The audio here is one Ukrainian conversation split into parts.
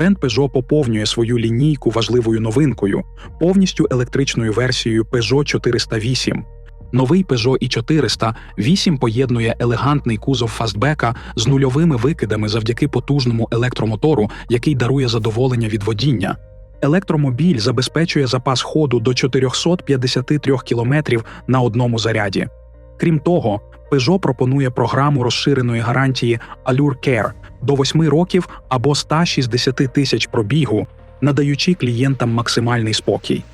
Бренд Peugeot поповнює свою лінійку важливою новинкою, повністю електричною версією Peugeot 408. Новий Peugeot i 400 8 поєднує елегантний кузов фастбека з нульовими викидами завдяки потужному електромотору, який дарує задоволення від водіння. Електромобіль забезпечує запас ходу до 453 км на одному заряді. Крім того, Peugeot пропонує програму розширеної гарантії Allure Care до 8 років або 160 тисяч пробігу, надаючи клієнтам максимальний спокій.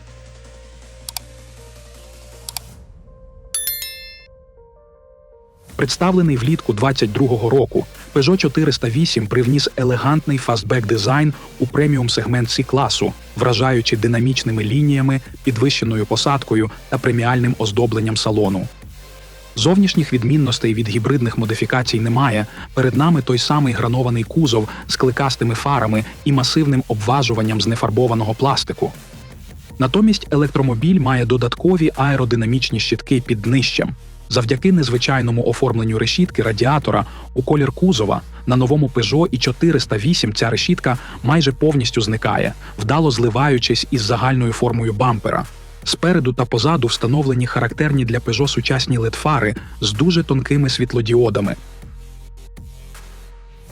Представлений влітку 22-го року, Peugeot 408 привніс елегантний фастбек дизайн у преміум сегмент c класу, вражаючи динамічними лініями, підвищеною посадкою та преміальним оздобленням салону. Зовнішніх відмінностей від гібридних модифікацій немає. Перед нами той самий гранований кузов з кликастими фарами і масивним обважуванням з нефарбованого пластику. Натомість електромобіль має додаткові аеродинамічні щитки під днищем. Завдяки незвичайному оформленню решітки радіатора у колір кузова на новому Peugeot і 408 ця решітка майже повністю зникає, вдало зливаючись із загальною формою бампера. Спереду та позаду встановлені характерні для Peugeot сучасні LED-фари з дуже тонкими світлодіодами.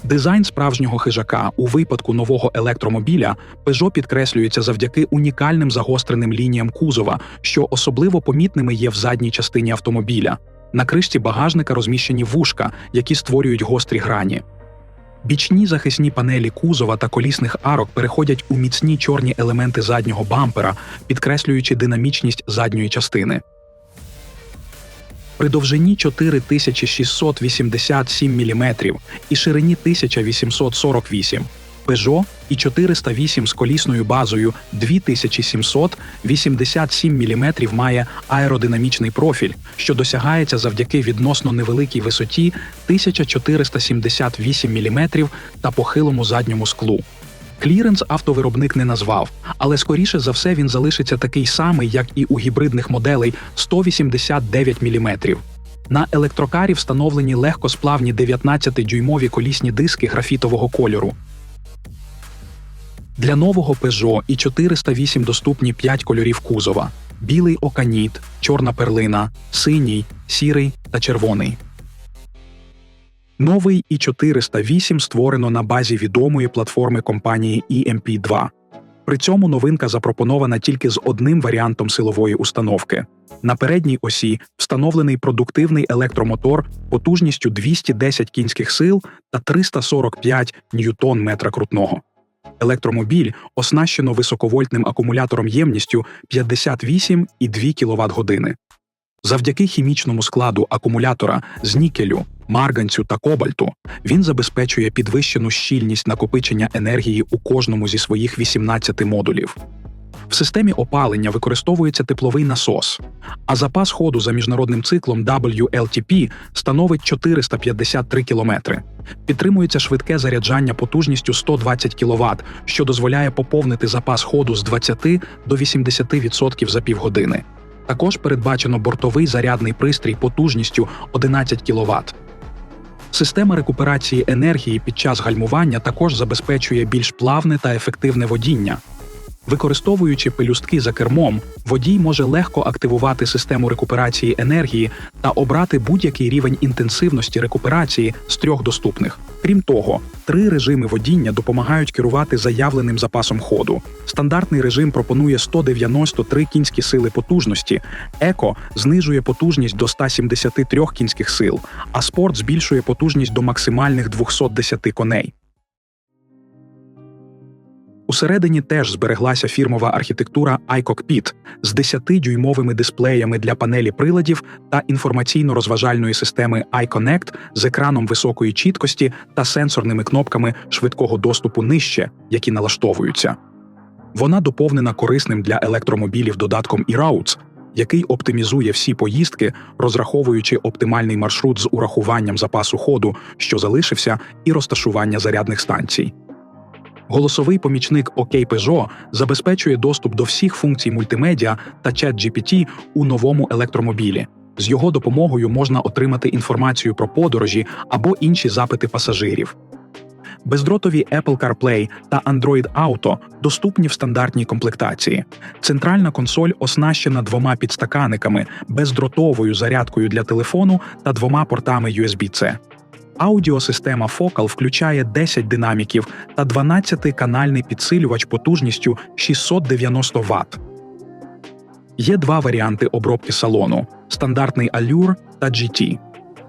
Дизайн справжнього хижака у випадку нового електромобіля Peugeot підкреслюється завдяки унікальним загостреним лініям кузова, що особливо помітними є в задній частині автомобіля. На кришці багажника розміщені вушка, які створюють гострі грані. Бічні захисні панелі кузова та колісних арок переходять у міцні чорні елементи заднього бампера, підкреслюючи динамічність задньої частини. При довжині 4687 мм і ширині 1848 Peugeot і 408 з колісною базою 2787 мм має аеродинамічний профіль, що досягається завдяки відносно невеликій висоті 1478 мм та похилому задньому склу. Кліренс автовиробник не назвав, але скоріше за все він залишиться такий самий, як і у гібридних моделей 189 мм. На електрокарі встановлені легкосплавні 19-дюймові колісні диски графітового кольору. Для нового Peugeot і 408 доступні 5 кольорів кузова: білий оканіт, чорна перлина, синій, сірий та червоний. Новий і 408 створено на базі відомої платформи компанії EMP2. При цьому новинка запропонована тільки з одним варіантом силової установки. На передній осі встановлений продуктивний електромотор потужністю 210 кінських сил та 345 ньютон метра крутного. Електромобіль оснащено високовольтним акумулятором ємністю 58,2 кВт години. Завдяки хімічному складу акумулятора з нікелю, марганцю та кобальту він забезпечує підвищену щільність накопичення енергії у кожному зі своїх 18 модулів. В системі опалення використовується тепловий насос, а запас ходу за міжнародним циклом WLTP становить 453 км. Підтримується швидке заряджання потужністю 120 кВт, що дозволяє поповнити запас ходу з 20 до 80% за півгодини. Також передбачено бортовий зарядний пристрій потужністю 11 кВт. Система рекуперації енергії під час гальмування також забезпечує більш плавне та ефективне водіння. Використовуючи пелюстки за кермом, водій може легко активувати систему рекуперації енергії та обрати будь-який рівень інтенсивності рекуперації з трьох доступних. Крім того, три режими водіння допомагають керувати заявленим запасом ходу. Стандартний режим пропонує 193 кінські сили потужності, еко знижує потужність до 173 кінських сил, а спорт збільшує потужність до максимальних 210 коней. Усередині теж збереглася фірмова архітектура iCockpit з 10-дюймовими дисплеями для панелі приладів та інформаційно-розважальної системи iConnect з екраном високої чіткості та сенсорними кнопками швидкого доступу нижче, які налаштовуються. Вона доповнена корисним для електромобілів додатком eRoutes, який оптимізує всі поїздки, розраховуючи оптимальний маршрут з урахуванням запасу ходу, що залишився, і розташування зарядних станцій. Голосовий помічник OK Peugeot забезпечує доступ до всіх функцій мультимедіа та ChatGPT у новому електромобілі. З його допомогою можна отримати інформацію про подорожі або інші запити пасажирів. Бездротові Apple CarPlay та Android Auto доступні в стандартній комплектації. Центральна консоль оснащена двома підстаканниками, бездротовою зарядкою для телефону та двома портами USB-C. Аудіосистема Focal включає 10 динаміків та 12-канальний підсилювач потужністю 690 Вт. Є два варіанти обробки салону: стандартний Allure та GT.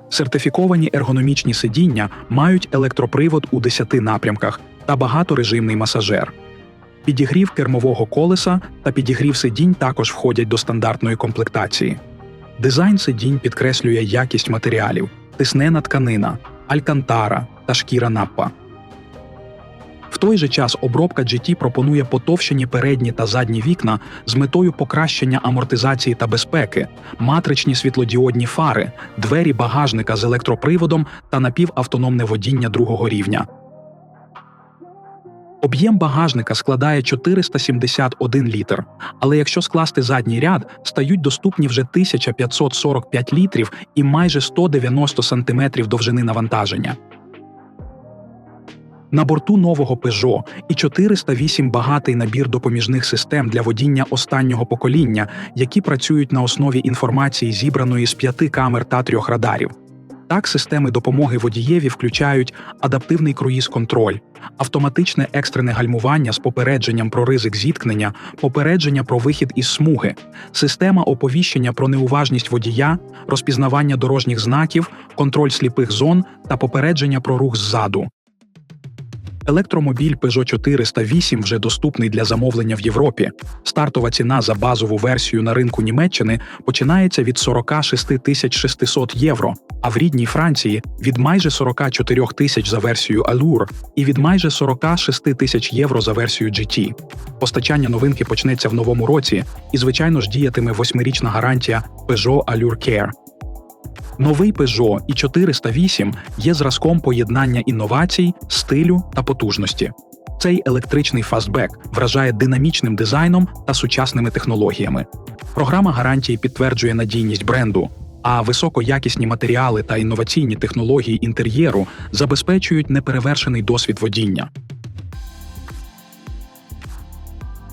Сертифіковані ергономічні сидіння мають електропривод у 10 напрямках та багаторежимний масажер. Підігрів кермового колеса та підігрів сидінь також входять до стандартної комплектації. Дизайн сидінь підкреслює якість матеріалів, тиснена тканина, алькантара та шкіра наппа. В той же час обробка GT пропонує потовщені передні та задні вікна з метою покращення амортизації та безпеки, матричні світлодіодні фари, двері багажника з електроприводом та напівавтономне водіння другого рівня. Об'єм багажника складає 471 літр, але якщо скласти задній ряд, стають доступні вже 1545 літрів і майже 190 сантиметрів довжини навантаження. На борту нового Peugeot і 408 багатий набір допоміжних систем для водіння останнього покоління, які працюють на основі інформації, зібраної з п'яти камер та трьох радарів. Так, системи допомоги водієві включають адаптивний круїз-контроль, автоматичне екстрене гальмування з попередженням про ризик зіткнення, попередження про вихід із смуги, система оповіщення про неуважність водія, розпізнавання дорожніх знаків, контроль сліпих зон та попередження про рух ззаду. Електромобіль Peugeot 408 вже доступний для замовлення в Європі. Стартова ціна за базову версію на ринку Німеччини починається від 46 тисяч 600 євро, а в рідній Франції від майже 44 тисяч за версію Allure і від майже 46 тисяч євро за версію GT. Постачання новинки почнеться в новому році, і, звичайно ж, діятиме восьмирічна гарантія Peugeot Allure Care. Новий Peugeot і 408 є зразком поєднання інновацій, стилю та потужності. Цей електричний фастбек вражає динамічним дизайном та сучасними технологіями. Програма гарантії підтверджує надійність бренду, а високоякісні матеріали та інноваційні технології інтер'єру забезпечують неперевершений досвід водіння.